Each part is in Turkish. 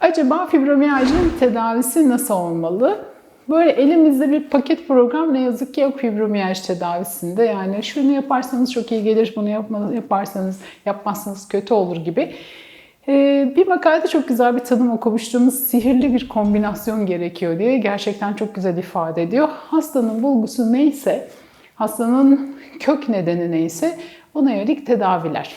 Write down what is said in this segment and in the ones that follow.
Acaba fibromiyajın tedavisi nasıl olmalı? Böyle elimizde bir paket program ne yazık ki yok fibromiyaj tedavisinde. Yani şunu yaparsanız çok iyi gelir, bunu yapma- yaparsanız yapmazsanız kötü olur gibi. Ee, bir makalede çok güzel bir tanım okumuştuğumuz sihirli bir kombinasyon gerekiyor diye gerçekten çok güzel ifade ediyor. Hastanın bulgusu neyse, hastanın kök nedeni neyse ona yönelik tedaviler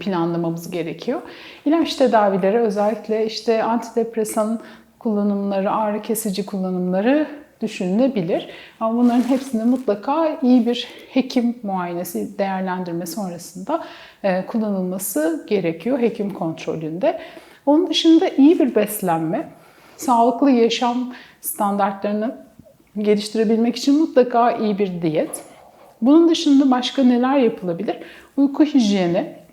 planlamamız gerekiyor. İlaç tedavileri özellikle işte antidepresan kullanımları, ağrı kesici kullanımları düşünülebilir. Ama bunların hepsinde mutlaka iyi bir hekim muayenesi, değerlendirme sonrasında e, kullanılması gerekiyor hekim kontrolünde. Onun dışında iyi bir beslenme, sağlıklı yaşam standartlarını geliştirebilmek için mutlaka iyi bir diyet. Bunun dışında başka neler yapılabilir? Uyku hijyeni,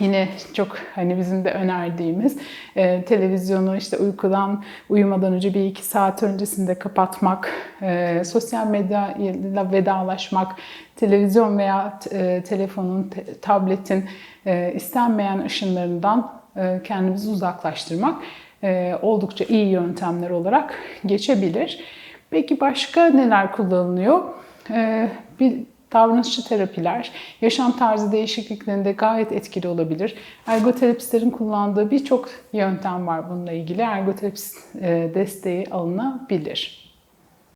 Yine çok hani bizim de önerdiğimiz e, televizyonu işte uykudan uyumadan önce bir iki saat öncesinde kapatmak, e, sosyal medyayla vedalaşmak, televizyon veya e, telefonun, te- tabletin e, istenmeyen ışınlarından e, kendimizi uzaklaştırmak e, oldukça iyi yöntemler olarak geçebilir. Peki başka neler kullanılıyor? E, bir davranışçı terapiler, yaşam tarzı değişikliklerinde gayet etkili olabilir. Ergoterapistlerin kullandığı birçok yöntem var bununla ilgili. Ergoterapist e, desteği alınabilir.